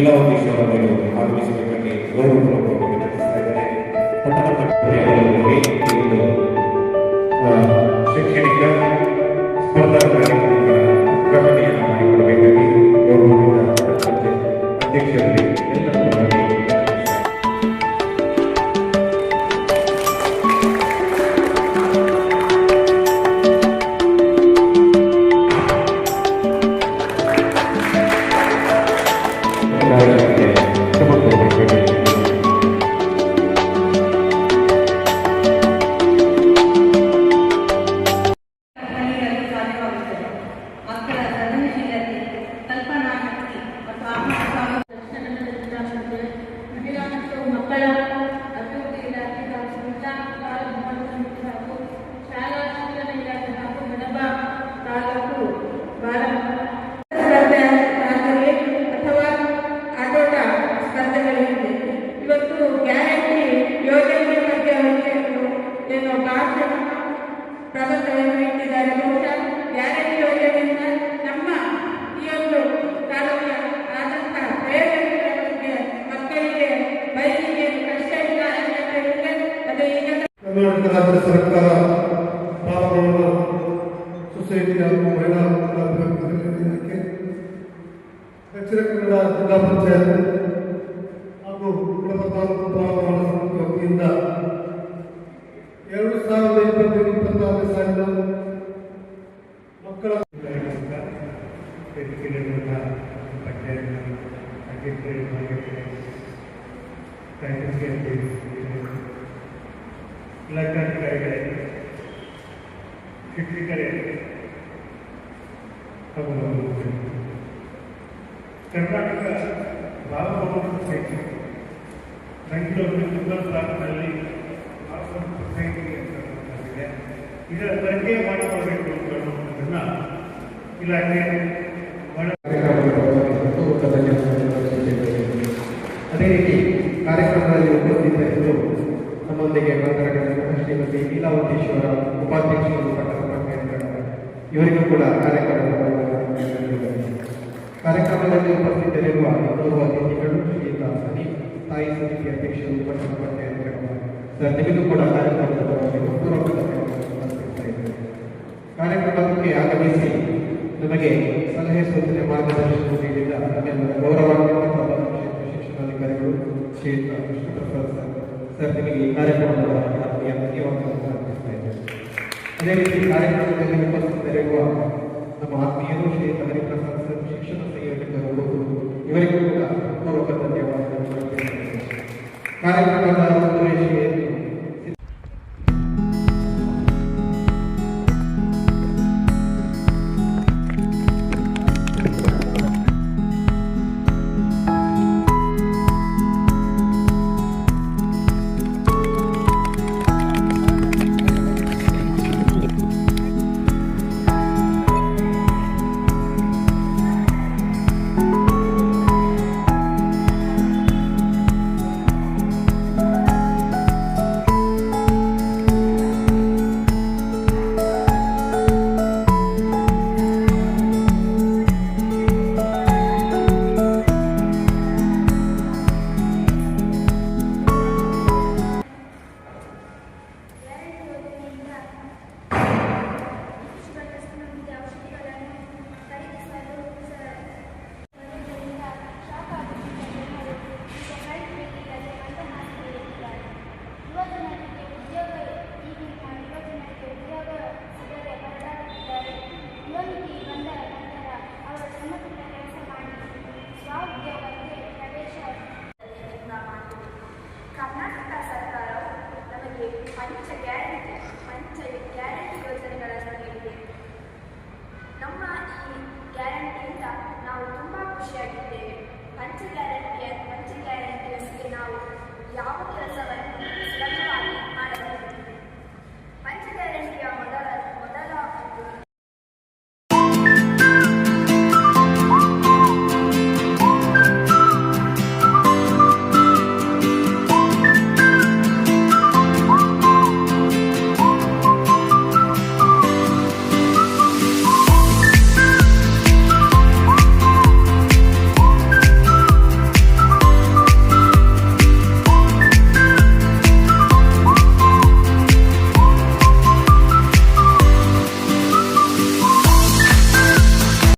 ಲೀಲಾವತಿ ಶೋಭಾದೇವರು ಆಗಮಿಸಬೇಕಾಗಿ ಗೌರವ ಪಟ್ಟಣ ಕರ್ನಾಟಕ ರಾಜ್ಯ ಸರ್ಕಾರ ಪಾಲ್ಗೊಳ್ಳುವ ಸೊಸೈಟಿ ಹಾಗೂ ಮಹಿಳಾ ಇಲಾಖೆ ದಕ್ಷಿಣ ಕನ್ನಡ ಜಿಲ್ಲಾ ಪಂಚಾಯತ್ ಹಾಗೂ ಕಡಪ ತಾಲೂಕು ಸಮಿತಿ ವತಿಯಿಂದ ಎರಡು ಸಾವಿರದ ಇಪ್ಪತ್ತು ಇಪ್ಪತ್ತಾರನೇ ಸಾಲಿನ ಮಕ್ಕಳ ಇಲಾಖಾಧಿಕಾರಿಗಳೇ ಶಿಕ್ಷಕರೇ ಹಾಗೂ ನಮ್ಮ ಕರ್ನಾಟಕ ಬಾಲಭವನ ಸೊಸೈಟಿ ಬೆಂಗಳೂರು ಮುಗಲ್ ಬ್ಲಾಕ್ನಲ್ಲಿ ಬಾಲಭವನ ಸೊಸೈಟಿ ಅಂತ ಇದೆ ಇದರ ತನಿಖೆ ಮಾಡಿಕೊಳ್ಬೇಕು ಅನ್ನುವಂಥದ್ದನ್ನು ಇಲಾಖೆ ಮಾಡ ಅದೇ ರೀತಿ ಕಾರ್ಯಕ್ರಮದಲ್ಲಿ ಉಪಸ್ಥಿತರಿದ್ದು ನಮ್ಮೊಂದಿಗೆ ಮಾತನಾಡಿದ ಶ್ರೀಮತಿ ಲೀಲಾವತೀಶ್ವರ ಉಪಾಧ್ಯಕ್ಷರು ಪಟ್ಟಣ ಇವರಿಗೂ ಕೂಡ ಕಾರ್ಯಕ್ರಮದ ಕಾರ್ಯಕ್ರಮದಲ್ಲಿ ಉಪಸ್ಥಿತರಿರುವ ಗೌರವ ಅತಿಥಿಗಳು, ಶ್ರೀಯುತ ಸನೀಪ್ ತಾಯಿ ಸಮಿತಿ ಅಧ್ಯಕ್ಷರು ನಿಮಗೂ ಕೂಡ ಕಾರ್ಯಕ್ರಮದ. ಕಾರ್ಯಕ್ರಮಕ್ಕೆ ಆಗಮಿಸಿ ನಮಗೆ ಸಲಹೆ ಸೂಚನೆ ಮಾರ್ಗದರ್ಶನ ನೀಡಿದ ನಮ್ಮೆಲ್ಲರ ಗೌರವಾನ್ವಿತ ಶಿಕ್ಷಣಾಧಿಕಾರಿಗಳು, ಶ್ರೀಯುತ ಕೃಷ್ಣಪ್ರಸಾದ್ ಸರ್ ಸರ್ ನಿಮಗೆ ಈ ಕಾರ್ಯಕ್ರಮದ ಇದ್ದೇನೆ ಅದೇ ರೀತಿ ಕಾರ್ಯಕ್ರಮದಲ್ಲಿ ಉಪಸ್ಥಿತರಿರುವ ನಮ್ಮ ಆತ್ಮೀಯರು ಶ್ರೀಯುತ ಪ್ರಸಾದ್ ಸರ್ ಶಿಕ್ಷಣ ಸಂಯೋಜಕರು ಇವರಿಗೂ ಕೂಡ ಪೂರ್ವಕ ಇದ್ದೇನೆ. ಕಾರ್ಯಕ್ರಮದ